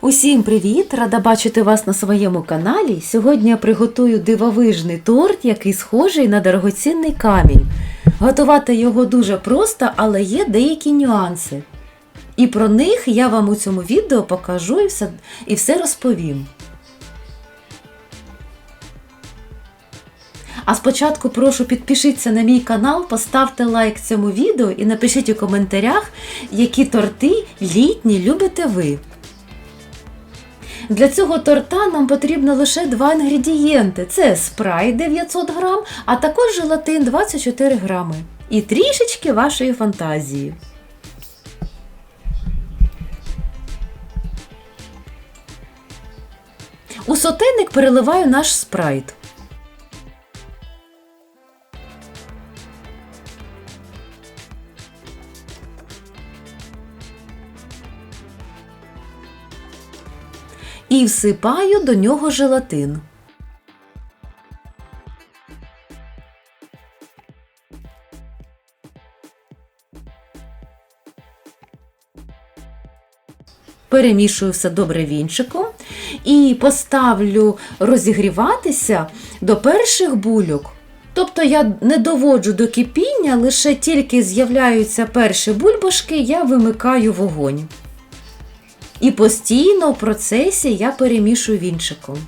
Усім привіт! Рада бачити вас на своєму каналі. Сьогодні я приготую дивовижний торт, який схожий на дорогоцінний камінь. Готувати його дуже просто, але є деякі нюанси. І про них я вам у цьому відео покажу і все, і все розповім. А спочатку прошу підпишіться на мій канал, поставте лайк цьому відео і напишіть у коментарях, які торти літні любите ви. Для цього торта нам потрібно лише два інгредієнти: це спрайт 900 грам, а також желатин 24 грами. І трішечки вашої фантазії. У сотейник переливаю наш спрайт. І всипаю до нього желатин. Перемішую все добре вінчиком і поставлю розігріватися до перших бульок. Тобто я не доводжу до кипіння, лише тільки з'являються перші бульбашки, я вимикаю вогонь. І постійно в процесі я перемішую вінчиком.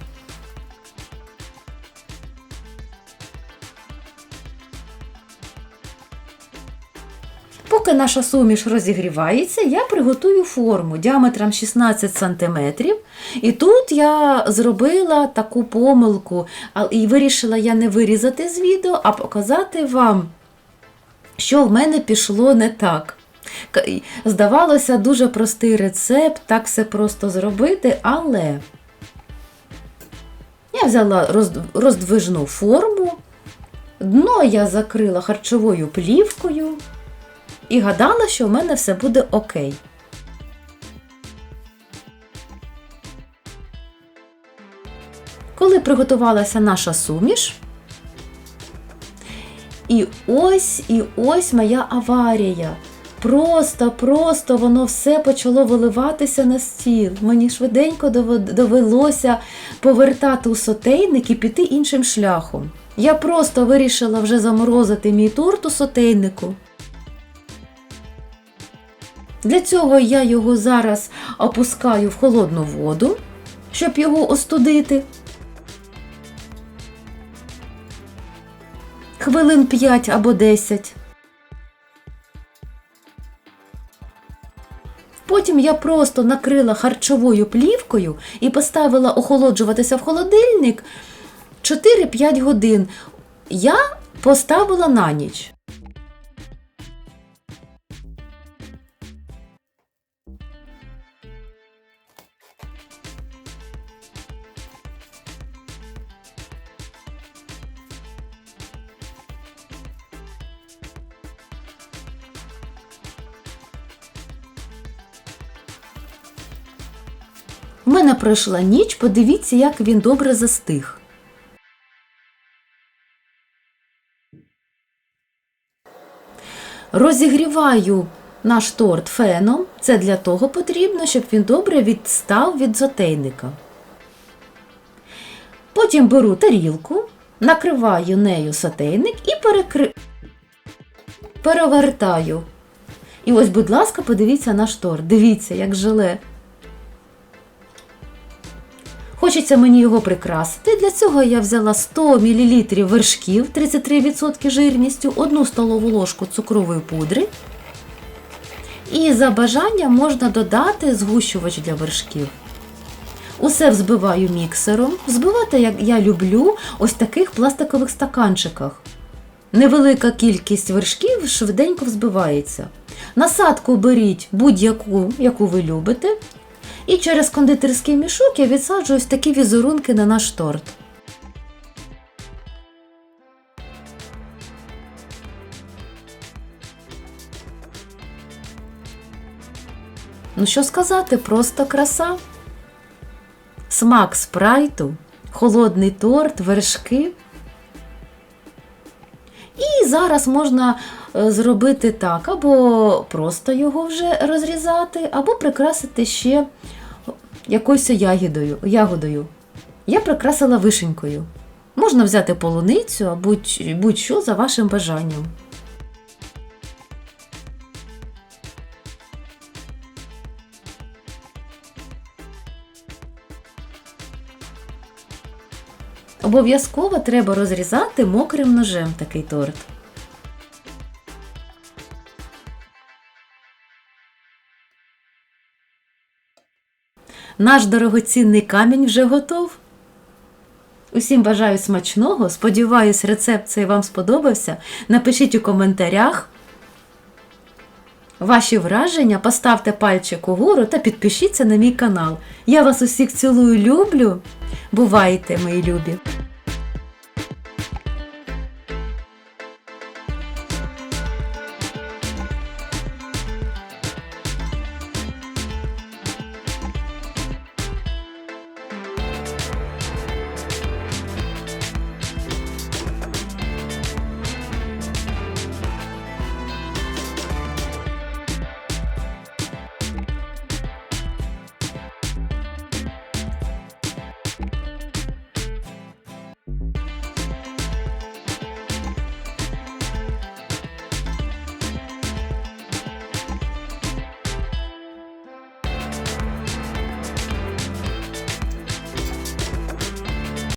Поки наша суміш розігрівається, я приготую форму діаметром 16 см. І тут я зробила таку помилку, і вирішила я не вирізати з відео, а показати вам, що в мене пішло не так. Здавалося, дуже простий рецепт, так все просто зробити, але я взяла роздвижну форму, дно я закрила харчовою плівкою і гадала, що в мене все буде окей. Коли приготувалася наша суміш, і ось і ось моя аварія. Просто-просто воно все почало виливатися на стіл. Мені швиденько довелося повертати у сотейник і піти іншим шляхом. Я просто вирішила вже заморозити мій торт у сотейнику. Для цього я його зараз опускаю в холодну воду, щоб його остудити. Хвилин 5 або 10. Потім я просто накрила харчовою плівкою і поставила охолоджуватися в холодильник 4-5 годин. Я поставила на ніч. В мене пройшла ніч, подивіться, як він добре застиг. Розігріваю наш торт феном. Це для того потрібно, щоб він добре відстав від зотейника. Потім беру тарілку, накриваю нею сотейник і перекри... перевертаю. І ось, будь ласка, подивіться наш торт. Дивіться, як желе. Хочеться мені його прикрасити. Для цього я взяла 100 мл вершків 33% жирністю, 1 столову ложку цукрової пудри. І за бажанням можна додати згущувач для вершків. Усе взбиваю міксером. Взбивати, як я люблю, ось таких пластикових стаканчиках. Невелика кількість вершків швиденько взбивається. Насадку беріть будь-яку, яку ви любите. І через кондитерський мішок я відсаджую ось такі візерунки на наш торт. Ну, що сказати, просто краса. Смак спрайту, холодний торт, вершки. І зараз можна е, зробити так, або просто його вже розрізати, або прикрасити ще якоюсь ягідою, ягодою. Я прикрасила вишенькою. Можна взяти полуницю або будь- будь-що за вашим бажанням. Обов'язково треба розрізати мокрим ножем такий торт. Наш дорогоцінний камінь вже готов. Усім бажаю смачного. Сподіваюсь, рецепт цей вам сподобався. Напишіть у коментарях ваші враження, поставте пальчик угору та підпишіться на мій канал. Я вас усіх цілую, люблю. Бувайте, мої любі!